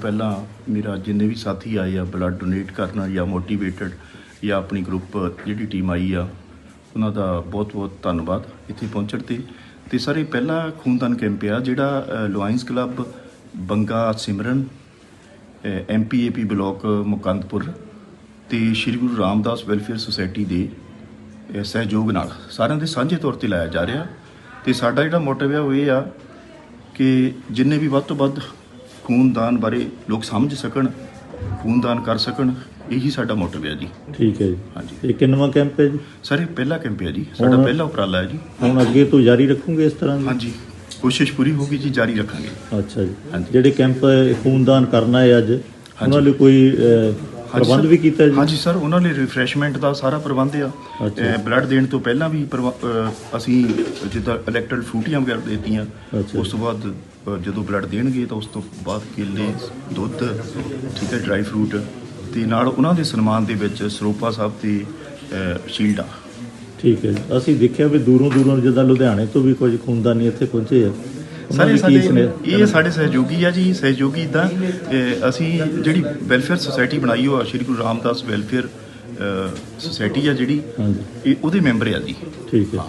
ਪਹਿਲਾਂ ਮੇਰਾ ਜਿੰਨੇ ਵੀ ਸਾਥੀ ਆਏ ਆ ਬਲੱਡ ਡੋਨੇਟ ਕਰਨ ਜਾਂ ਮੋਟੀਵੇਟਡ ਜਾਂ ਆਪਣੀ ਗਰੁੱਪ ਜਿਹੜੀ ਟੀਮ ਆਈ ਆ, ਉਹਨਾਂ ਦਾ ਬਹੁਤ-ਬਹੁਤ ਧੰਨਵਾਦ ਇੱਥੇ ਪਹੁੰਚਣ ਤੇ। ਤੇ ਸਾਰੇ ਪਹਿਲਾ ਖੂਨਦਾਨ ਕੈਂਪ ਆ, ਜਿਹੜਾ Lions club Banga, Simran MPAP block Mukandpur ਤੇ ਸ਼੍ਰੀ ਗੁਰੂ ਰਾਮਦਾਸ ਵੈਲਫੇਅਰ ਸੁਸਾਇਟੀ ਦੇ ਸਹਿਯੋਗ ਨਾਲ। ਸਾਰਿਆਂ ਦੇ ਸਾਂਝੇ ਤੌਰ ਤੇ ਲਾਇਆ ਜਾ ਰਿਹਾ। ਤੇ ਸਾਡਾ ਜਿਹੜਾ ਮੋਟਿਵ ਹੈ ਉਹ ਇਹ ਆ ਕਿ ਜਿੰਨੇ ਵੀ ਵੱਧ ਤੋਂ ਵੱਧ ਖੂਨਦਾਨ ਬਾਰੇ ਲੋਕ ਸਮਝ ਸਕਣ ਖੂਨਦਾਨ ਕਰ ਸਕਣ ਇਹੀ ਸਾਡਾ ਮੋਟਿਵ ਹੈ ਜੀ। ਠੀਕ ਹੈ ਜੀ। ਹਾਂਜੀ। ਇਹ ਕਿੰਨਵਾਂ ਕੈਂਪ ਹੈ ਜੀ? ਸਰ ਇਹ ਪਹਿਲਾ ਕੈਂਪ ਹੈ ਜੀ। ਸਾਡਾ ਪਹਿਲਾ ਉਪਰਾਲਾ ਹੈ ਜੀ। ਹੁਣ ਅੱਗੇ ਤੋਂ ਜਾਰੀ ਰੱਖੋਗੇ ਇਸ ਤਰ੍ਹਾਂ ਦੀ? ਹਾਂਜੀ। ਕੋਸ਼ਿਸ਼ ਪੂਰੀ ਹੋਗੀ ਜੀ ਜਾਰੀ ਰੱਖਾਂਗੇ। ਅੱਛਾ ਜੀ। ਹਾਂਜੀ। ਜਿਹੜੇ ਕੈਂਪ ਖੂਨਦਾਨ ਕਰਨਾ ਹੈ ਅੱਜ ਉਹਨਾਂ ਲਈ ਕੋਈ ਪ੍ਰਬੰਧ। ਵੀ ਕੀਤਾ ਜੀ ਹਾਂਜੀ ਸਰ ਉਹਨਾਂ ਲਈ ਰਿਫਰੈਸ਼ਮੈਂਟ ਦਾ ਸਾਰਾ ਪ੍ਰਬੰਧ ਆ। ਬਲੱਡ ਦੇਣ ਤੋਂ ਪਹਿਲਾਂ ਵੀ ਅਸੀਂ ਜਿੱਦਾਂ ਇਲੈਕਟਡ ਫਰੂਟੀਆਂ ਵਗੈਰਾ ਦੇਤੀਆਂ। ਉਸ ਤੋਂ ਬਾਅਦ ਜਦੋਂ ਬਲੱਡ ਦੇਣਗੇ ਤਾਂ ਉਸ ਤੋਂ ਬਾਅਦ ਕੇਲੇ ਦੁੱਧ ਠੀਕ ਹੈ ਡਰਾਈ ਫਰੂਟ ਤੇ ਨਾਲ ਉਹਨਾਂ ਦੇ ਸਨਮਾਨ ਦੇ ਵਿੱਚ ਸਰੋਪਾ ਸਾਹਿਬ ਤੇ ਅਹ, ਸ਼ੀਲਡਾਂ ਠੀਕ ਹੈ ਅਸੀਂ ਦੇਖਿਆ ਵੀ ਦੂਰੋਂ ਦੂਰੋਂ ਜਿੱਦਾਂ ਲੁਧਿਆਣੇ ਤੋਂ ਵੀ ਕੁਝ ਖੂਨਦਾਨੀ ਇੱਥੇ ਪਹੁੰਚੇ ਆ ਸਾਰੇ ਦੀ ਸਾਡੇ? ਇਹ ਸਾਡੇ ਸਹਿਯੋਗੀ ਆ ਜੀ ਸਹਿਯੋਗੀ ਇਦਾਂ ਅਸੀਂ ਜਿਹੜੀ ਵੈਲਫੇਅਰ ਸੁਸਾਇਟੀ ਬਣਾਈ ਉਹ ਆ, ਸ਼੍ਰੀ ਗੁਰੂ ਰਾਮਦਾਸ ਵੈਲਫੇਅਰ ਸੁਸਾਇਟੀ ਆ ਜਿਹੜੀ ਇਹ ਉਹਦੇ ਮੈਂਬਰ ਆ ਜੀ। ਠੀਕ ਹੈ।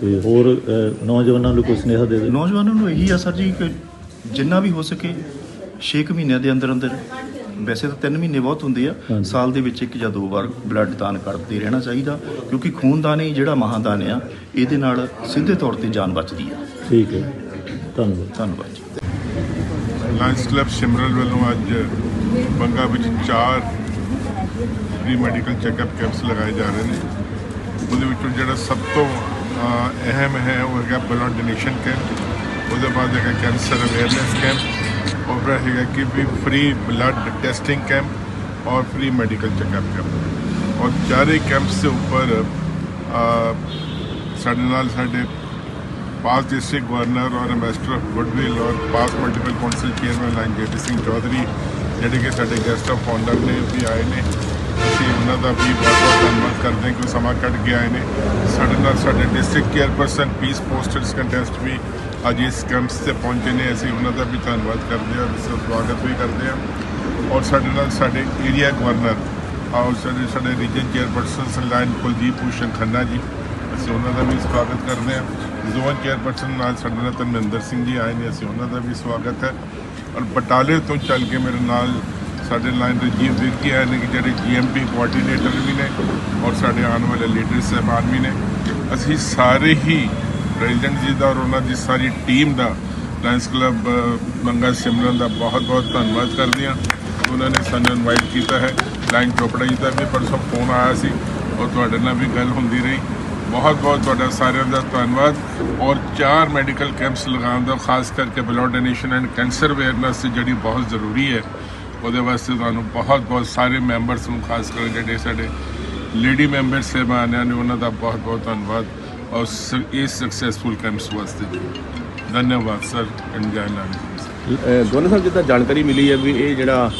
ਤੇ ਹੋਰ ਨੌਜਵਾਨਾਂ ਨੂੰ ਕੋਈ ਸੁਨੇਹਾ ਦੇ ਦੇ ਨੌਜਵਾਨਾਂ ਨੂੰ ਇਹੀ ਆ ਸਰ ਜੀ ਕਿ ਜਿੰਨਾ ਵੀ ਹੋ ਸਕੇ 6 ਮਹੀਨਿਆਂ ਦੇ ਅੰਦਰ ਅੰਦਰ ਵੈਸੇ ਤਾਂ 3 ਮਹੀਨੇ ਬਹੁਤ ਹੁੰਦੇ ਆ। ਸਾਲ ਦੇ ਵਿੱਚ ਇੱਕ ਜਾਂ ਦੋ ਵਾਰ ਬਲੱਡ ਦਾਨ ਕਰਦੇ ਰਹਿਣਾ ਚਾਹੀਦਾ ਕਿਉਂਕਿ ਖੂਨਦਾਨ ਹੀ ਜਿਹੜਾ ਮਹਾਦਾਨ ਆ ਇਹਦੇ ਨਾਲ ਸਿੱਧੇ ਤੌਰ ਤੇ ਜਾਨ ਬਚਦੀ ਆ। ਠੀਕ ਹੈ। ਧੰਨਵਾਦ। ਧੰਨਵਾਦ। ਜੀ ਲਾਇਨਸ ਕਲੱਬ ਸਿਮਰਲ ਵੱਲੋਂ ਅੱਜ ਬੰਗਾ ਵਿੱਚ ਚਾਰ ਫ੍ਰੀ ਮੈਡੀਕਲ ਚੈੱਕਅਪ ਕੈਂਪਸ ਲਗਾਏ ਜਾ ਰਹੇ ਨੇ। ਉਹਦੇ ਵਿੱਚੋਂ ਜਿਹੜਾ ਸਭ ਤੋਂ ਅਹਿਮ ਹੈ ਉਹ ਹੈਗਾ ਬਲੱਡ ਡੋਨੇਸ਼ਨ ਕੈਂਪ ਉਹਦੇ ਬਾਅਦ ਹੈਗਾ ਕੈਂਸਰ ਅਵੇਅਰਨੈਸ ਕੈਂਪ ਔਰ ਫਿਰ ਹੈਗਾ ਕਿ ਵੀ ਫ੍ਰੀ ਬਲੱਡ ਟੈਸਟਿੰਗ ਕੈਂਪ ਔਰ ਫ੍ਰੀ ਮੈਡੀਕਲ ਚੈੱਕਅਪ ਕੈਂਪ ਔਰ ਚਾਰੇ ਕੈਂਪਸ ਦੇ ਉੱਪਰ ਸਾਡੇ ਨਾਲ ਸਾਡੇ past district governor or ambassador of goodwill or past multiple council chairman ਲੰਗੇਟ Singh Chaudhary ਜਿਹੜੇ ਕਿ ਸਾਡੇ ਗੈਸਟ ਆਫ ਆਨਰ ਨੇ ਵੀ ਆਏ ਨੇ ਅਸੀਂ ਉਹਨਾਂ ਦਾ ਵੀ ਬਹੁਤ ਬਹੁਤ ਧੰਨਵਾਦ ਕਰਦੇ ਹਾਂ ਕਿ ਸਮਾਂ ਕੱਢ ਕੇ ਆਏ ਨੇ ਸਾਡੇ ਨਾਲ ਸਾਡੇ district chairperson peace posters contest ਵੀ ਅੱਜ ਇਸ ਕੈਂਪਸ ਤੇ ਪਹੁੰਚੇ ਨੇ ਅਸੀਂ ਉਹਨਾਂ ਦਾ ਵੀ ਧੰਨਵਾਦ ਕਰਦੇ ਹਾਂ ਇਸ ਸਵਾਗਤ ਵੀ ਕਰਦੇ ਹਾਂ ਔਰ ਸਾਡੇ ਨਾਲ ਸਾਡੇ ਏਰੀਆ ਗਵਰਨਰ ਔਰ ਸਾਡੇ ਸਾਡੇ ਰੀਜਨ ਚੇਅਰਪਰਸਨ ਸਰਦਾਰ ਕੁਲਦੀਪ ਭੂਸ਼ਣ ਖੰਨਾ ਜੀ ਅਸੀਂ ਉਹਨਾਂ ਦਾ ਵੀ ਸਵਾਗਤ ਕਰਦੇ ਹਾਂ ਜ਼ੋਨ ਚੇਅਰਪਰਸਨ ਨਾਲ ਸਾਡੇ ਨਾਲ ਧਰਮਿੰਦਰ ਸਿੰਘ ਜੀ ਆਏ ਨੇ, ਅਸੀਂ ਉਹਨਾਂ ਦਾ ਵੀ ਸਵਾਗਤ ਹੈ। ਔਰ ਬਟਾਲੇ ਤੋਂ ਚੱਲ ਕੇ ਮੇਰੇ ਨਾਲ ਸਾਡੇ ਲਾਈਨ ਰਜੀਵ ਵਿਰਕੀ ਆਏ ਨੇ ਕਿ ਜਿਹੜੇ ਜੀਐਮਪੀ ਕੋਆਰਡੀਨੇਟਰ ਵੀ ਨੇ ਔਰ ਸਾਡੇ ਆਉਣ ਵਾਲੇ ਲੀਡਰ ਸਾਹਿਬਾਨ ਵੀ ਨੇ। ਅਸੀਂ ਸਾਰੇ ਹੀ ਪ੍ਰੈਜ਼ੀਡੈਂਟ ਜੀ ਦਾ ਔਰ ਉਹਨਾਂ ਦੀ ਸਾਰੀ ਟੀਮ ਦਾ ਲਾਇੰਸ ਕਲੱਬ ਮੰਗਾ ਸਿਮਰਨ ਦਾ ਬਹੁਤ ਬਹੁਤ ਧੰਨਵਾਦ ਕਰਦੇ ਹਾਂ। ਉਹਨਾਂ ਨੇ ਸਾਨੂੰ ਇਨਵਾਈਟ ਕੀਤਾ ਹੈ। ਲਾਈਨ ਚੋਪੜਾ ਜੀ ਦਾ ਵੀ ਪਰਸੋਂ ਫੋਨ ਆਇਆ ਸੀ। ਔਰ ਤੁਹਾਡੇ ਨਾਲ ਵੀ ਗੱਲ ਹੁੰਦੀ ਰਹੀ। ਬਹੁਤ ਬਹੁਤ ਤੁਹਾਡਾ ਸਾਰਿਆਂ ਦਾ ਧੰਨਵਾਦ ਔਰ ਚਾਰ ਮੈਡੀਕਲ ਕੈਂਪਸ ਲਗਾਉਣ ਦਾ, ਖਾਸ ਕਰਕੇ blood donation and cancer awareness ਜਿਹੜੀ ਬਹੁਤ ਜ਼ਰੂਰੀ ਹੈ, ਉਹਦੇ ਵਾਸਤੇ ਤੁਹਾਨੂੰ ਬਹੁਤ ਬਹੁਤ ਸਾਰੇ ਮੈਂਬਰਸ ਨੂੰ, ਖਾਸ ਕਰਕੇ ਜਿਹੜੇ ਸਾਡੇ ਲੇਡੀ ਮੈਂਬਰ ਸਹਿਬਾਨਾਂ ਨੇ, ਉਹਨਾਂ ਦਾ ਬਹੁਤ ਬਹੁਤ ਧੰਨਵਾਦ ਔਰ ਇਸ ਸਕਸੈਸਫੁਲ ਕੈਂਪਸ ਵਾਸਤੇ ਧੰਨਵਾਦ ਸਰ ਇੰਜੋਏ ਲਾਈਨ ਦੋਨੋਂ ਸਾਹਿਬ, ਜਿੱਦਾਂ ਜਾਣਕਾਰੀ ਮਿਲੀ ਹੈ ਵੀ ਇਹ ਜਿਹੜਾ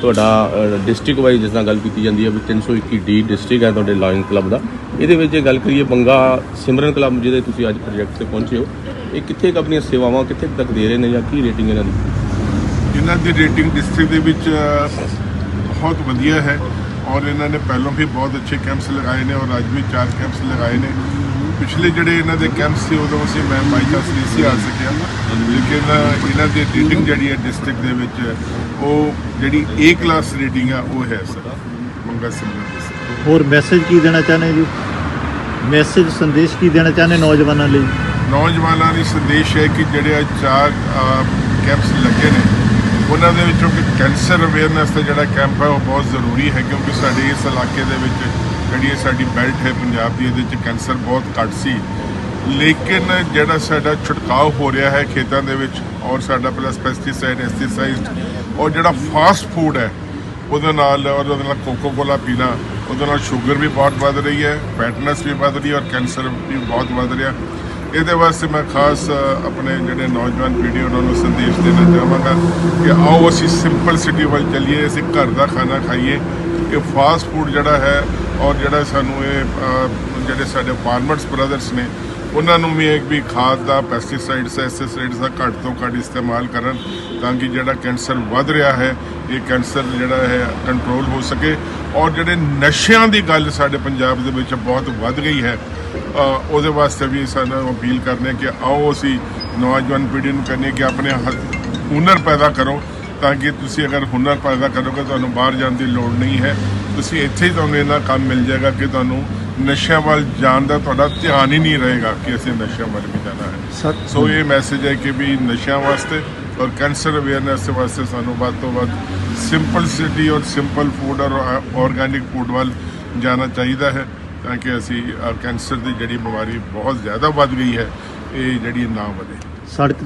ਤੁਹਾਡਾ ਡਿਸਟ੍ਰਿਕਟ ਵਾਈਜ਼ ਜਿਸ ਨਾਲ ਗੱਲ ਕੀਤੀ ਜਾਂਦੀ ਹੈ ਵੀ 321 ਡੀ ਡਿਸਟ੍ਰਿਕਟ ਹੈ ਤੁਹਾਡੇ ਲਾਇਨ ਕਲੱਬ ਦਾ। ਇਹਦੇ ਵਿੱਚ ਜੇ ਗੱਲ ਕਰੀਏ ਬੰਗਾ ਸਿਮਰਨ ਕਲੱਬ ਜਿਹਦੇ ਤੁਸੀਂ ਅੱਜ ਪ੍ਰੋਜੈਕਟ ਤੇ ਪਹੁੰਚੇ ਹੋ, ਇਹ ਕਿੱਥੇ ਕੁ ਆਪਣੀਆਂ ਸੇਵਾਵਾਂ ਕਿੱਥੇ ਤੱਕ ਦੇ ਰਹੇ ਨੇ ਜਾਂ ਕੀ ਰੇਟਿੰਗ ਇਹਨਾਂ ਦੀ? ਇਹਨਾਂ ਦੀ ਰੇਟਿੰਗ ਡਿਸਟ੍ਰਿਕਟ ਦੇ ਵਿੱਚ ਬਹੁਤ ਵਧੀਆ ਹੈ ਔਰ ਇਹਨਾਂ ਨੇ ਪਹਿਲਾਂ ਵੀ ਬਹੁਤ ਅੱਛੇ ਕੈਂਪਸ ਲਗਾਏ ਨੇ ਔਰ ਅੱਜ ਵੀ ਚਾਰ ਕੈਂਪਸ ਲਗਾਏ ਨੇ। ਪਿਛਲੇ ਜਿਹੜੇ ਇਹਨਾਂ ਦੇ ਕੈਂਪਸ ਸੀ ਉਦੋਂ ਅਸੀਂ ਮੈਂ ਬਾਈ ਚਾਂਸ ਨਹੀਂ ਸੀ ਆ ਸਕਿਆ। ਲੇਕਿਨ ਇਹਨਾਂ ਦੀ ਰੇਟਿੰਗ ਜਿਹੜੀ ਹੈ ਡਿਸਟ੍ਰਿਕਟ ਦੇ ਵਿੱਚ ਉਹ ਜਿਹੜੀ A ਕਲਾਸ ਰੇਟਿੰਗ ਆ ਉਹ ਹੈ ਸਰ ਮੰਗਾ ਦੀ ਹੋਰ ਮੈਸੇਜ ਕੀ ਦੇਣਾ ਚਾਹੁੰਦੇ ਜੀ? ਮੈਸੇਜ ਸੰਦੇਸ਼ ਕੀ ਦੇਣਾ ਚਾਹੁੰਦੇ ਨੌਜਵਾਨਾਂ ਲਈ? ਨੌਜਵਾਨਾਂ ਲਈ ਸੰਦੇਸ਼ ਹੈ ਕਿ ਜਿਹੜੇ ਚਾਰ ਕੈਂਪਸ ਲੱਗੇ ਨੇ ਉਹਨਾਂ ਦੇ ਵਿੱਚੋਂ ਕਿ ਕੈਂਸਰ ਅਵੇਅਰਨੈਸ ਦਾ ਜਿਹੜਾ ਕੈਂਪ ਹੈ ਉਹ ਬਹੁਤ ਜ਼ਰੂਰੀ ਹੈ ਕਿਉਂਕਿ ਸਾਡੇ ਇਸ ਇਲਾਕੇ ਦੇ ਵਿੱਚ ਜਿਹੜੀ ਇਹ ਸਾਡੀ ਬੈਲਟ ਹੈ ਪੰਜਾਬ ਦੀ, ਇਹਦੇ 'ਚ ਕੈਂਸਰ ਬਹੁਤ ਘੱਟ ਸੀ। ਲੇਕਿਨ ਜਿਹੜਾ ਸਾਡਾ ਛੁਟਕਾਅ ਹੋ ਰਿਹਾ ਹੈ ਖੇਤਾਂ ਦੇ ਵਿੱਚ, ਔਰ ਸਾਡਾ ਪਲਸ ਪੈਸਟੀਸਾਈਡ ਐਸਟੀਸਾਈਡ ਔਰ ਜਿਹੜਾ ਫਾਸਟ ਫੂਡ ਹੈ, ਉਹਦੇ ਨਾਲ, ਔਰ ਉਹਦੇ ਨਾਲ ਕੋਕੋ ਕੋਲਾ ਪੀਣਾ, ਉਹਦੇ ਨਾਲ ਸ਼ੂਗਰ ਵੀ ਬਹੁਤ ਵੱਧ ਰਹੀ ਹੈ ਫੈਟਨੈਸ ਵੀ ਵੱਧ ਰਹੀ ਹੈ, ਔਰ ਕੈਂਸਰ ਵੀ ਬਹੁਤ ਵੱਧ ਰਿਹਾ। ਇਹਦੇ ਵਾਸਤੇ ਮੈਂ ਖਾਸ ਆਪਣੇ ਜਿਹੜੇ ਨੌਜਵਾਨ ਪੀੜ੍ਹੀ ਉਹਨਾਂ ਨੂੰ ਸੰਦੇਸ਼ ਦੇਣਾ ਚਾਹਾਂਗਾ ਕਿ ਆਓ ਅਸੀਂ ਸਿੰਪਲ ਸਿਟੀ ਵੱਲ ਚੱਲੀਏ, ਅਸੀਂ ਘਰ ਦਾ ਖਾਣਾ ਖਾਈਏ ਇਹ ਫਾਸਟ ਫੂਡ ਜਿਹੜਾ ਹੈ ਔਰ ਜਿਹੜਾ ਸਾਨੂੰ ਇਹ ਜਿਹੜੇ ਸਾਡੇ ਫਾਰਮਰਸ ਬ੍ਰਦਰਸ ਨੇ, ਉਹਨਾਂ ਨੂੰ ਵੀ ਇੱਕ ਵੀ ਖਾਦ ਦਾ ਪੈਸਟੀਸਾਈਡਸ ਐਸੈਸਾਈਡਸ ਦਾ ਘੱਟ ਤੋਂ ਘੱਟ ਇਸਤੇਮਾਲ ਕਰਨ ਤਾਂ ਕਿ ਜਿਹੜਾ ਕੈਂਸਰ ਵੱਧ ਰਿਹਾ ਹੈ, ਇਹ ਕੈਂਸਰ ਜਿਹੜਾ ਹੈ ਕੰਟਰੋਲ ਹੋ ਸਕੇ। ਔਰ ਜਿਹੜੇ ਨਸ਼ਿਆਂ ਦੀ ਗੱਲ ਸਾਡੇ ਪੰਜਾਬ ਦੇ ਵਿੱਚ ਬਹੁਤ ਵੱਧ ਗਈ ਹੈ ਉਹਦੇ ਵਾਸਤੇ ਵੀ ਸਾਨੂੰ ਅਪੀਲ ਕਰਨੇ ਕਿ ਆਓ ਅਸੀਂ ਨੌਜਵਾਨ ਪੀੜ੍ਹੀ ਨੂੰ ਕਹਿੰਦੇ ਕਿ ਆਪਣੇ ਹੱਥ ਹੁਨਰ ਪੈਦਾ ਕਰੋ। ਤਾਂ ਕਿ ਤੁਸੀਂ ਅਗਰ ਹੁਨਰ ਪੈਦਾ ਕਰੋਗੇ ਤੁਹਾਨੂੰ ਬਾਹਰ ਜਾਣ ਦੀ ਲੋੜ ਨਹੀਂ ਹੈ। ਤੁਸੀਂ ਇੱਥੇ ਹੀ ਤੁਹਾਨੂੰ ਇਹਨਾਂ ਕੰਮ ਮਿਲ ਜਾਏਗਾ ਕਿ ਤੁਹਾਨੂੰ ਨਸ਼ਿਆਂ ਵੱਲ ਜਾਣ ਦਾ ਤੁਹਾਡਾ ਧਿਆਨ ਹੀ ਨਹੀਂ ਰਹੇਗਾ ਕਿ ਅਸੀਂ ਨਸ਼ਿਆਂ ਵੱਲ ਵੀ ਜਾਣਾ ਹੈ। ਸੋ ਇਹ ਮੈਸੇਜ ਹੈ ਕਿ ਵੀ ਨਸ਼ਿਆਂ ਵਾਸਤੇ ਔਰ ਕੈਂਸਰ ਅਵੇਅਰਨੈਸ ਵਾਸਤੇ ਸਾਨੂੰ ਵੱਧ ਤੋਂ ਵੱਧ ਸਿੰਪਲਸਿਟੀ ਔਰ ਸਿੰਪਲ ਫੂਡ ਔਰ ਆਰਗੈਨਿਕ ਫੂਡ ਵੱਲ ਜਾਣਾ ਚਾਹੀਦਾ ਹੈ ਤਾਂ ਕਿ ਅਸੀਂ ਕੈਂਸਰ ਦੀ ਜਿਹੜੀ ਬਿਮਾਰੀ ਬਹੁਤ ਜ਼ਿਆਦਾ ਵੱਧ ਗਈ ਹੈ ਇਹ ਜਿਹੜੀ ਨਾ ਵਧੇ। ਸੜਕ